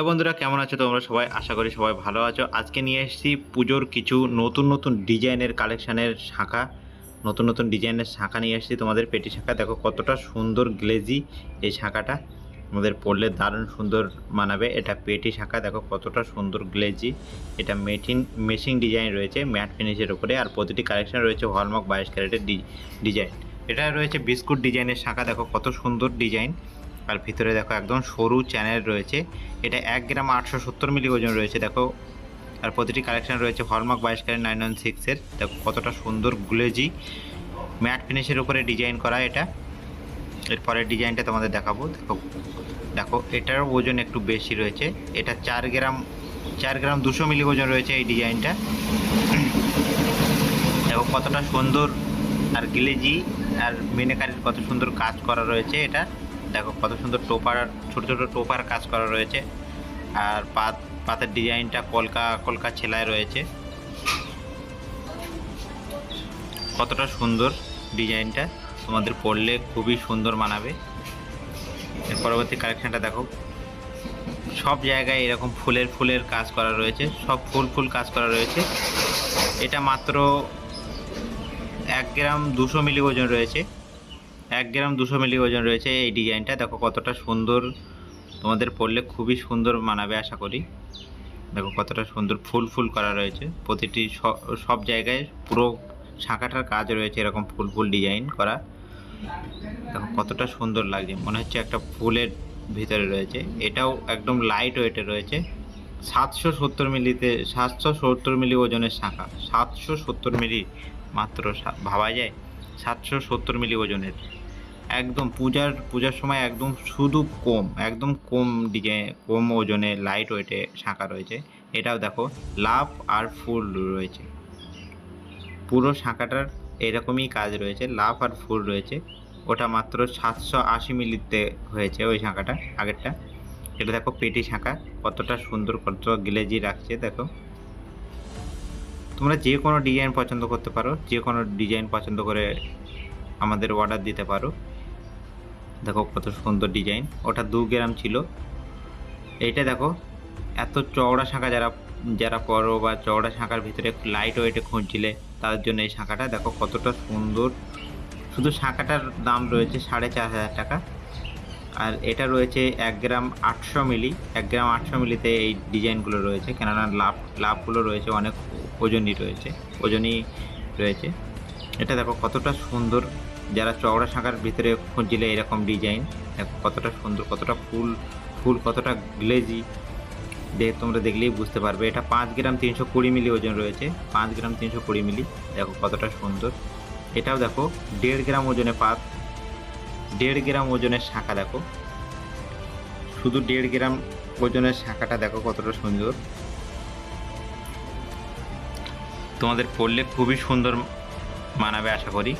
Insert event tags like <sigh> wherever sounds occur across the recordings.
Hello বন্ধুরা, কেমন আছো তোমরা? সবাই আশা করি সবাই ভালো আছো। আজকে নিয়ে এসেছি পুজোর কিছু নতুন নতুন ডিজাইনের কালেকশানের শাখা। নতুন নতুন ডিজাইনের শাখা নিয়ে এসেছি। তোমাদের পেটি শাখা, দেখো কতটা সুন্দর গ্লেজি এই শাখাটা। আমাদের পরলে দারুণ সুন্দর মানাবে। এটা পেটি শাখা, দেখো কতটা সুন্দর গ্লেজি। এটা মেটিন মেশিং ডিজাইন রয়েছে, ম্যাট ফিনিশের উপরে। আর প্রতিটি কালেকশান রয়েছে হলমার্ক বাইশ ক্যারেটের ডিজাইন। এটা রয়েছে বিস্কুট ডিজাইনের শাখা, দেখো কত সুন্দর ডিজাইন। আর ভিতরে দেখো একদম সরু চ্যানেল রয়েছে। এটা এক গ্রাম আটশো সত্তর মিলি ওজন রয়েছে, দেখো। আর প্রতিটি কালেকশন রয়েছে হলমার্ক বাইশ ক্যারেট নাইন ওয়ান সিক্সের দেখো কতটা সুন্দর গ্লেজি। ম্যাট ফিনিশের উপরে ডিজাইন করা এটা। এরপরের ডিজাইনটা তোমাদের দেখাবো। দেখো দেখো, এটার ওজন একটু বেশি রয়েছে। এটা চার গ্রাম চার গ্রাম দুশো মিলি ওজন রয়েছে এই ডিজাইনটা দেখো কতটা সুন্দর আর গ্লেজি আর মিনেকারির কত সুন্দর কাজ করা রয়েছে এটা। দেখো কত সুন্দর টোপার ছোট ছোট টোপার কাজ করা রয়েছে। আর পাত, পাতের ডিজাইনটা কলকা কলকা ছেলায় রয়েছে। কতটা সুন্দর ডিজাইনটা তোমাদের পরলে খুবই সুন্দর মানাবে। এর পরবর্তী কালেকশানটা দেখো। সব জায়গায় এরকম ফুলের ফুলের কাজ করা রয়েছে। সব ফুল ফুল কাজ করা রয়েছে। এটা মাত্র এক গ্রাম দুশো মিলি ওজন রয়েছে। এক গ্রাম দুশো মিলি ওজন রয়েছে এই ডিজাইনটা। দেখো কতটা সুন্দর তোমাদের পরলে খুবই সুন্দর মানাবে আশা করি। দেখো কতটা সুন্দর ফুল ফুল করা রয়েছে। প্রতিটি সব জায়গায় পুরো শাঁখাটার কাজ রয়েছে এরকম ফুল ফুল ডিজাইন করা। দেখো কতটা সুন্দর লাগছে। মনে হচ্ছে একটা ফুলের ভিতরে রয়েছে। এটাও একদম লাইট ওয়েটে রয়েছে। সাতশো সত্তর মিলিতে, সাতশো সত্তর মিলি ওজনের শাঁখা। সাতশো সত্তর মিলি মাত্র ভাবা যায়? সাতশো সত্তর মিলি ওজনের। একদম পূজার পূজার সময় একদম শুধু কম, একদম কম ডিজাইন কম ওজনে লাইট ওয়েটে শাঁখা রয়েছে। এটাও দেখো, লাভ আর ফুল রয়েছে। পুরো শাঁখাটার এরকমই কাজ রয়েছে, লাভ আর ফুল রয়েছে। ওটা মাত্র সাতশো আশি মিলিতে হয়েছে ওই শাঁখাটা, আগেরটা। এটা দেখো পেটি শাঁখা, কতটা সুন্দর, কত গ্লেজি রাখছে, দেখো। তোমরা যে কোনো ডিজাইন পছন্দ করতে পারো যে কোনো ডিজাইন পছন্দ করে আমাদের অর্ডার দিতে পারো। দেখো কত সুন্দর ডিজাইন। ওটা দু গ্রাম ছিল। এইটা দেখো, এত চওড়া শাঁখা যারা যারা পরো বা চওড়া শাঁখার ভিতরে লাইট ওয়েটে খুঁজছিলে, তাদের জন্য এই শাঁখাটা দেখো কতটা সুন্দর। শুধু শাঁখাটার দাম রয়েছে সাড়ে চার হাজার টাকা। আর এটা রয়েছে এক গ্রাম আটশো মিলি, এক গ্রাম আটশো মিলিতে এই ডিজাইনগুলো রয়েছে। কেননা লাভ, লাভগুলো রয়েছে, অনেক ওজনই রয়েছে ওজনই রয়েছে। এটা দেখো কতটা সুন্দর যারা চওড়া শাঁখার ভিতরে খুঁজছিলে এরকম ডিজাইন কতটা সুন্দর, কতটা ফুল ফুল কতটা গ্লেজি দেখ তোমরা দেখলেই বুঝতে পারবে। এটা পাঁচ গ্রাম তিনশো কুড়ি মিলি ওজন রয়েছে, পাঁচ গ্রাম তিনশো কুড়ি মিলি। দেখো কতটা সুন্দর। এটাও দেখো, দেড় গ্রাম ওজনে পাত, দেড় গ্রাম ওজনের শাঁখা দেখো। শুধু দেড় গ্রাম ওজনের শাঁখাটা দেখো কতটা সুন্দর। তোমাদের পড়লে খুবই সুন্দর মানাবে আশা করি।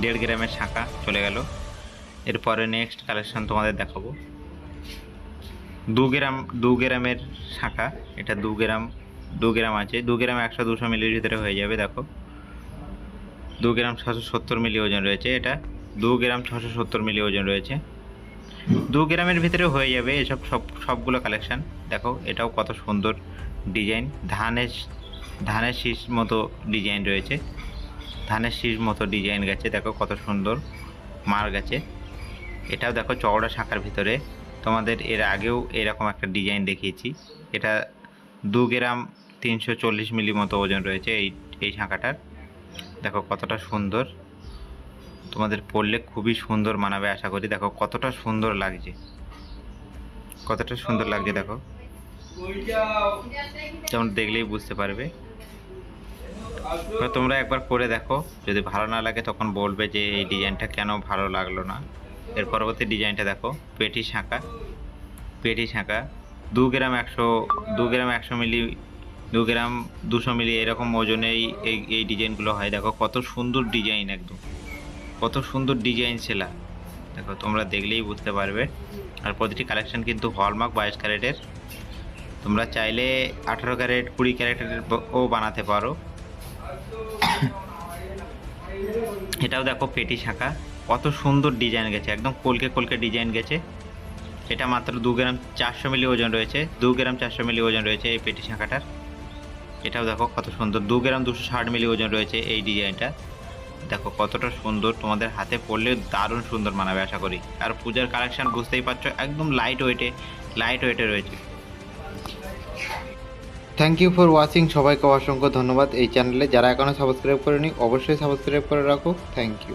দেড় গ্রামের শাঁখা চলে গেল। এরপরে নেক্সট কালেকশন তোমাদের দেখাবো। দু গ্রাম, দু গ্রামের শাঁখা, এটা দু গ্রাম দু গ্রাম আছে। দু গ্রাম একশো দুশো মিলির ভিতরে হয়ে যাবে, দেখো। দু গ্রাম ছশো সত্তর মিলি ওজন রয়েছে এটা। দু গ্রাম ছশো সত্তর মিলি ওজন রয়েছে। দু গ্রামের ভিতরে হয়ে যাবে এসব সব, সবগুলো কালেকশান দেখো, এটাও কত সুন্দর ডিজাইন ধানের ধানের শীষ মতো ডিজাইন রয়েছে। ধানের শীষ মতো ডিজাইন গেছে দেখো কত সুন্দর মার গেছে। এটাও দেখো চওড়া শাখার ভিতরে। তোমাদের এর আগেও এরকম একটা ডিজাইন দেখিয়েছি। এটা দু গ্রাম তিনশো চল্লিশ মিলি মতো ওজন রয়েছে এই এই শাঁখাটার। দেখো কতটা সুন্দর। তোমাদের পরলে খুবই সুন্দর মানাবে আশা করি। দেখো কতটা সুন্দর লাগছে। কতটা সুন্দর লাগছে দেখো। যেমন দেখলেই বুঝতে পারবে। তোমরা একবার করে দেখো। যদি ভালো না লাগে তখন বলবে যে এই ডিজাইনটা কেন ভালো লাগল না। এর পরবর্তী ডিজাইনটা দেখো, পেটি শাঁখা। পেটি শাঁখা, দু গ্রাম একশো, দু গ্রাম একশো মিলি, দু গ্রাম দুশো মিলি এরকম ওজনেই এই এই ডিজাইনগুলো হয়। দেখো, কত সুন্দর ডিজাইন একদম। কত সুন্দর ডিজাইন সেলা। দেখো, তোমরা দেখলেই বুঝতে পারবে। আর প্রতিটি কালেকশন কিন্তু হলমার্ক বাইশ ক্যারেটের। তোমরা চাইলে আঠারো ক্যারেট, কুড়ি ক্যারেটের ও বানাতে পারো। <coughs> এটাও দেখো পেটি শাখা। কত সুন্দর ডিজাইন গেছে, একদম কলকে কলকে ডিজাইন গেছে। এটা মাত্র দু গ্রাম চারশো মিলি ওজন রয়েছে, দু গ্রাম চারশো মিলি ওজন রয়েছে এই পেটি শাঁখাটার। এটাও দেখো কত সুন্দর, দু গ্রাম দুশো ষাট মিলি ওজন রয়েছে এই ডিজাইনটা দেখো কতটা সুন্দর, তোমাদের হাতে পড়লে দারুণ সুন্দর মানাবে আশা করি। আর পূজার কালেকশান বুঝতেই পারছ, একদম লাইট ওয়েটে লাইট ওয়েটে রয়েছে। থ্যাংক ইউ ফর ওয়াচিং সবাইকে অসংখ্য ধন্যবাদ এই চ্যানেলে যারা এখনও সাবস্ক্রাইব করেনি, অবশ্যই সাবস্ক্রাইব করে রাখো। Thank you